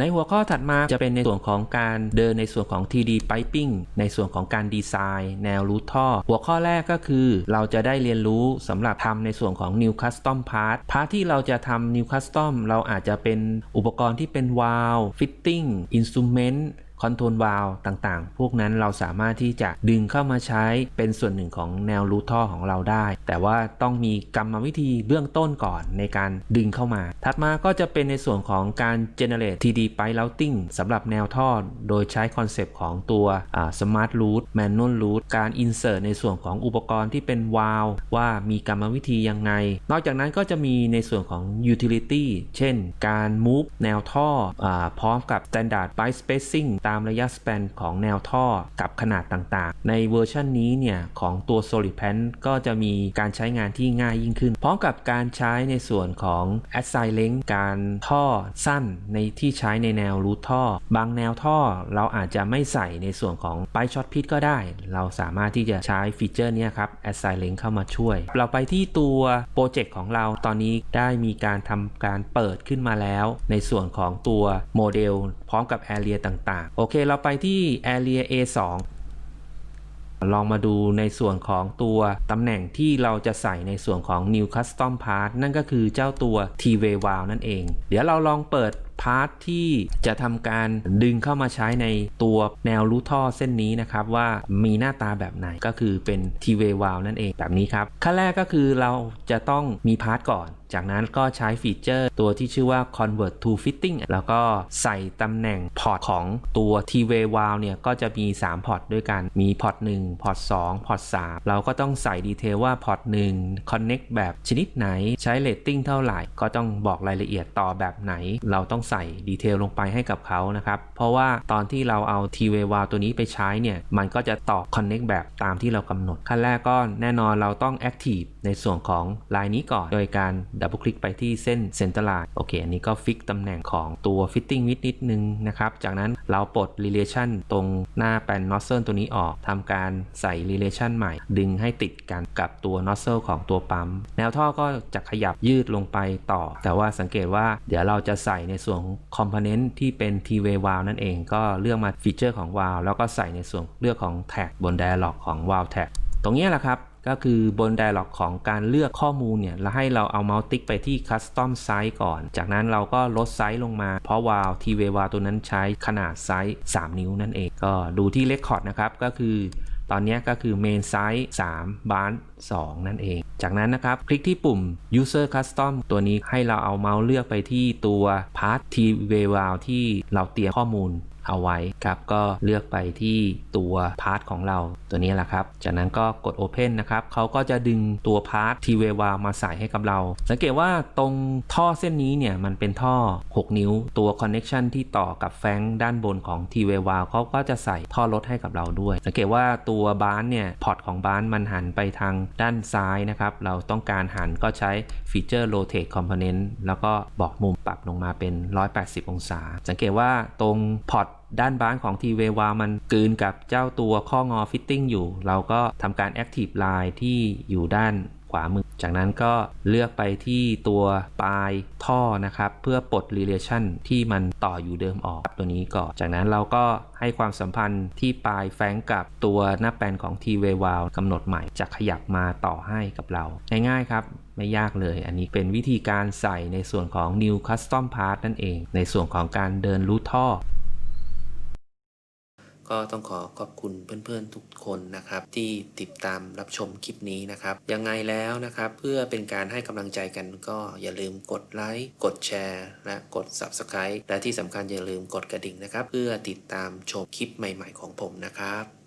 ในหัวข้อถัดมาจะเป็นในส่วนของการเดินในส่วนของ TD Piping ในส่วนของการดีไซน์แนวรูทท่อ หัวข้อแรกก็คือ เราจะได้เรียนรู้สำหรับทำในส่วนของ New Custom Part พาร์ทที่เราจะทำ New Custom เราอาจจะเป็นอุปกรณ์ที่เป็นวาล์วฟิตติ้งอินสตูเมนต์ คอนโทรลวาลต่างๆ พวกนั้นเราสามารถที่จะดึงเข้ามาใช้เป็นส่วนหนึ่งของแนวรูทท่อของเราได้ แต่ว่าต้องมีกรรมวิธีเบื้องต้นก่อนในการดึงเข้ามา ถัดมาก็จะเป็นในส่วนของการ generate TD pipe routing สำหรับแนวท่อ โดยใช้คอนเซปต์ของตัว smart route manual route การ insert ในส่วนของอุปกรณ์ที่เป็นวาลว่ามีกรรมวิธียังไง นอกจากนั้นก็จะมีในส่วนของ utility เช่น การ move แนวท่ออพร้อมกับ standard pipe spacing ตามระยะ span ของแนวท่อกับขนาดต่างๆ ในเวอร์ชันนี้เนี่ย ของตัว Solid p a n ก็จะมีการใช้งานที่ง่ายยิ่งขึ้น พร้อมกับการใช้ในส่วนของ Assign Length การท่อสั้นในที่ใช้ในแนวรูทท่อ บางแนวท่อเราอาจจะไม่ใส่ในส่วนของไปช็อตพิทก็ได้ เราสามารถที่จะใช้ฟีเจอร์นี้ครับ Assign Length เข้ามาช่วย เราไปที่ตัวโปรเจกต์ของเราตอนนี้ได้มีการทำการเปิดขึ้นมาแล้ว ในส่วนของตัวโมเดล พร้อมกับ Area ต่างๆ โอเค เราไปที่ Area A2 ลองมาดูในส่วนของตัวตำแหน่งที่เราจะใส่ในส่วนของ New Custom Part นั่นก็คือเจ้าตัว T-Way Valve นั่นเอง เดี๋ยวเราลองเปิดพาร์ทที่จะทำการดึงเข้ามาใช้ในตัวแนวรูท่อเส้นนี้นะครับ ว่ามีหน้าตาแบบไหนก็คือเป็น T-Way Valve นั่นเองแบบนี้ครับขั้นแรกก็คือเราจะต้องมีพาร์ทก่อน จากนั้นก็ใช้ฟีเจอร์ตัวที่ชื่อว่า convert to fitting แล้วก็ใส่ตำแหน่งพอร์ตของตัว T-Way Valve เนี่ยก็จะมี 3 พอร์ตด้วยกัน มีพอร์ต1พอร์ต2พอร์ต3เราก็ต้องใส่ดีเทลว่าพอร์ต1 connect แบบชนิดไหนใช้เรตติ้งเท่าไหร่ ก็ต้องบอกรายละเอียดต่อแบบไหน เราต้องใส่ดีเทลลงไปให้กับเขานะครับ เพราะว่าตอนที่เราเอา T-Way Valve ตัวนี้ไปใช้เนี่ยมันก็จะต่อ connect แบบตามที่เรากำหนดขั้นแรกก็แน่นอนเราต้อง active ในส่วนของลายนี้ก่อน โดยการดับเบิลคลิกไปที่เส้น center line โอเค อันนี้ก็ฟิกตำแหน่งของตัว fitting width นิดนึงนะครับ จากนั้นเราปลด relation ตรงหน้าแปน nozzle ตัวนี้ออกทำการใส่ relation ใหม่ ดึงให้ติดกันกับตัว nozzle ของตัวปั๊ม แนวท่อก็จะขยับยืดลงไปต่อ แต่ว่าสังเกตว่าเดี๋ยวเราจะใส่ในส่วนของ component ที่เป็น T-way valve นั่นเอง ก็เลือกมาฟีเจอร์ของ valve แล้วก็ใส่ในส่วนเลือกของ tag บน dialog ของ valve tag ตรงนี้แหละครับ ก็คือบน dialog ของการเลือกข้อมูลเนี่ยแล้วให้เราเอาเมาส์ติ๊กไปที่ custom size ก่อน จากนั้นเราก็ลดไซส์ลงมา เพราะวาล์ว t w a y วาตัวนั้นใช้ขนาดไซส์ 3 นิ้วนั่นเอง ก็ดูที่ record นะครับก็คือตอนนี้ก็คือ main size 3 b a n 2 นั่นเอง จากนั้นนะครับ คลิกที่ปุ่ม user custom ตัวนี้ให้เราเอาเมาส์เลือกไปที่ตัว part t w a y วาที่เราเตรียมข้อมูล เอาไว้ครับก็เลือกไปที่ตัวพาร์ทของเราตัวนี้แหละครับ จากนั้นก็กด Open นะครับเขาก็จะดึงตัวพาร์ททีเววามาใส่ให้กับเรา สังเกตว่าตรงท่อเส้นนี้เนี่ยมันเป็นท่อ 6 นิ้วตัว Connection ที่ต่อกับแฟงด้านบนของทีเววาเขาก็จะใส่ท่อรถให้กับเราด้วย สังเกตว่าตัวบ้านเนี่ยพอร์ตของบ้านมันหันไปทางด้านซ้ายนะครับเราต้องการหันก็ใช้ฟีเจอร์ Rotate Component แล้วก็บอกมุมปรับลงมาเป็น 180 องศา สังเกตว่าตรงพอร์ต ด้านบ้านของ t w a y วามันกืนกับเจ้าตัวข้องอฟิตติ้งอยู่ เราก็ทำการ Active Line ที่อยู่ด้านขวามือ จากนั้นก็เลือกไปที่ตัวปลายท่อนะครับ เพื่อปลด Relation ที่มันต่ออยู่เดิมออกตัวนี้ก่อน จากนั้นเราก็ให้ความสัมพันธ์ที่ปลายแฟงกับตัวหน้าแปลนของ t w a y วาลกำหนดใหม่จะขยับมาต่อให้กับเรา ง่ายๆครับ ไม่ยากเลย อันนี้เป็นวิธีการใส่ในส่วนของ New Custom Part นั่นเอง ในส่วนของการเดินรูทท่อ ก็ต้องขอขอบคุณเพื่อนๆทุกคนนะครับที่ติดตามรับชมคลิปนี้นะครับยังไงแล้วนะครับเพื่อเป็นการให้กำลังใจกันก็อย่าลืมกดไลค์กดแชร์และกด Subscribe และที่สำคัญอย่าลืมกดกระดิ่งนะครับ เพื่อติดตามชมคลิปใหม่ ๆ ของผมนะครับ